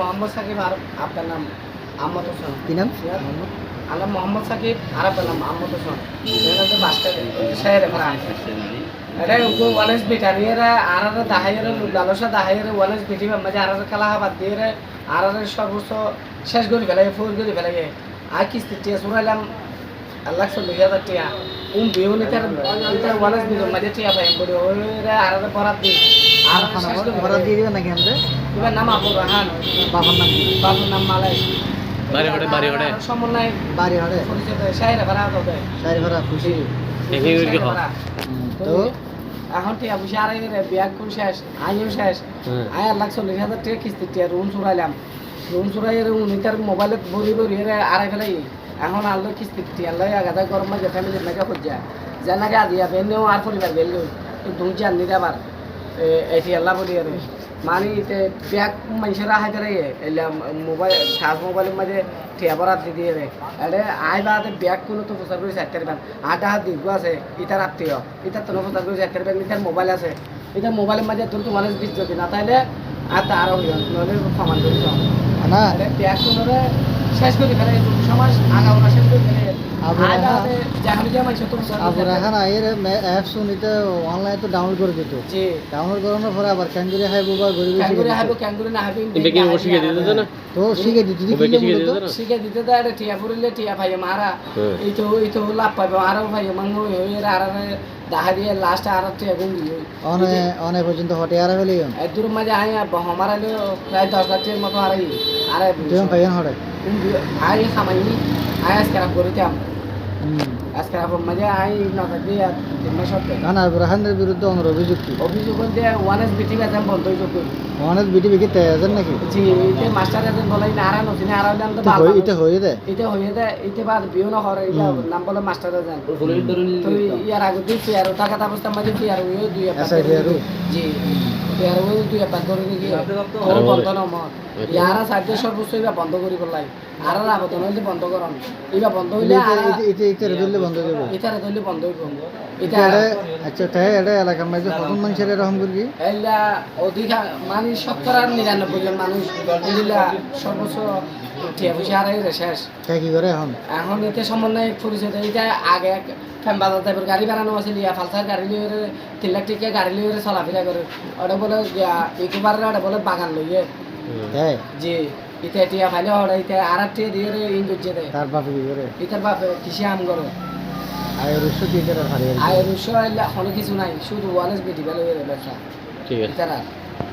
মোহাম্মদ সাকিব আর আপনার নাম আহমদ হোসেন। কি নাম? আল্লাহ মোহাম্মদ সাকিব আর আপনার নাম আহমদ হোসেন। তো বাসটা শহরে ভাড়া এটা ওয়ালেস বিটানিয়ারে আর আর দাহাইয়ের লালসা দাহাইয়ের ওয়ালেস বিটি মাঝে আর আর খেলা দিয়ে আর আর সর্বোচ্চ শেষ করে ফেলাই ফুল করে ফেলাই আর কিস্তি টিয়া সুরাইলাম আল্লাহ চল্লিশ হাজার টিয়া। উম বিহু নিতার ওয়ালেস বিজন মাঝে টিয়া পাই আর আর বরাত দি আর করে দিয়ে দিবেন নাকি আমাদের? এবার নাম আবুর রহান বাবার নাম কি? বাবুর নাম মালাই। বাড়ি হটে, বাড়ি হটে। সমন্বয় বাড়ি হরে পরিচয় দেয়। শাহিরে ভাড়া হবে চারি ভরা খুশি এখানে তো? টিয়া বুঝে আর বিয়াক কোন শেষ? আইও শেষ। হ্যাঁ। আয় আর লাখ চল্লিশ হাজার টাকা কিস্তি টিয়া রুম চুরাইলাম। রুম চুরাই উনি তার মোবাইলে বরি এর আড়াই ফেলাই। এখন আলো কিস্তি টিয়া লয় আগাদা গরম মাঝে ফ্যামিলির নাকি খুঁজা। যে নাকি বেনেও আর পরিবার চার নিতে আবার। বলি আর মানে তে ব্যাগ মানুষের আহাই করে এলাম মোবাইল খাস মোবাইলের মাঝে টিয়া বরাত দি দিয়ে রে। আরে আই বাদে ব্যাগ কোনো তো প্রচার করে চারটার ব্যাগ। আটা হাত দিগু আছে ইটার আত্মীয়। ইটার তো প্রচার করে চারটার ব্যাগ ইটার মোবাইল আছে। এটা মোবাইলের মাঝে তোর তো মানুষ বিশ যদি না তাইলে আর তার হইল নইলে সমান করে না। ব্যাগ কোনো শেষ করে ফেলে সমাজ আগাওনা শেষ করে ফেলে। আয়ের অ্যাপস অনলাইনে তো ডাউনলোড করে দিত। ডাউনলোড করানোর পরে আবার ক্যাঙ্গুরি হাইবো বা গরিব ক্যাঙ্গুরি হাইবো ক্যাঙ্গুরি না হাইবো এটা কি ও শিখে দিতে না? তো শিখে দিত ও বেটি শিখে শিখে দিতে দেয় রে টিয়া ফুরিলে টিয়া ভাই মারা। হ্যাঁ। এই তো এই তো লাভ পাবে আরও ভাই মাংস হয়ে আর দেখা দিয়ে লাস্ট আর টিয়া গুম দিয়ে অনে অনে পর্যন্ত হটে আর ফেলে এর দূর মাঝে আই হমারালে প্রায় দশ লাখ টাকার মতো আড়াই আরে দুজন আই খামাইনি आयास রাখ করিতাম হুম আজকে রাখ মাঝে আই না থাকবে আর তিন মাস হতে কারণ আবু রাহানের বিরুদ্ধে অনেক অভিযোগ কি? অভিযোগ দিয়ে ওয়ান এস বিটি বেতন বন্ধ হয়ে যাবে। অনেক বিটি বিকি হাজার নাকি? জি মাস্টার এজন বলাই না আর নতুন আর দাম তো ভালো এটা হয়ে দেয় এটা হয়ে যায় এটা বাদ বিও না হরে এটা নাম বলে মাস্টার তো ইয়ার আগে দুই চেয়ার ওটা কথা অবস্থা মাঝে চেয়ার ওই দুই একটা? জি চেয়ার ওই দুই একটা করে নাকি বন্ধ না মত ইয়ারা সাহায্য সর্বোচ্চ এবার বন্ধ করি বললাই আর আর আবেদন হইলে বন্ধ করন। এবার বন্ধ হইলে এটা এটা বন্ধ হয়ে যাবে। এটারে ধরলে বন্ধ হইব। এটা এটা আচ্ছা তাই এটা এলাকার মাঝে কখন মানুষের এরকম করি এলা অধিকার মানে শতকরা নিরানব্বই জন মানুষ এগুলা সর্বোচ্চ টিয়া পয়সা হারাই শেষ। তাই কি করে এখন? এখন এতে সমন্বয় পরিচয়। এটা আগে এক ফ্যাম্বাজার টাইপের গাড়ি বানানো আছে লিয়া ফালসার গাড়ি লিয়ে তিন লাখ টিকা গাড়ি লিয়ে চলাফেরা করে। ওটা বলে ইকুবার ওটা বলে বাগান লইয়ে। যে ইতে টিয়া ফাইলে ওটা ইতে আর টিয়া দিয়ে ইন করছে দে তার বাপে কি করে? ইতার বাপ কিসে আম করে। আয়ের উৎস কি করে আয় আয়ের আইলা অনেক কিছু নাই শুধু ওয়ালেস বেটি বেলা ব্যবসা ঠিক আছে।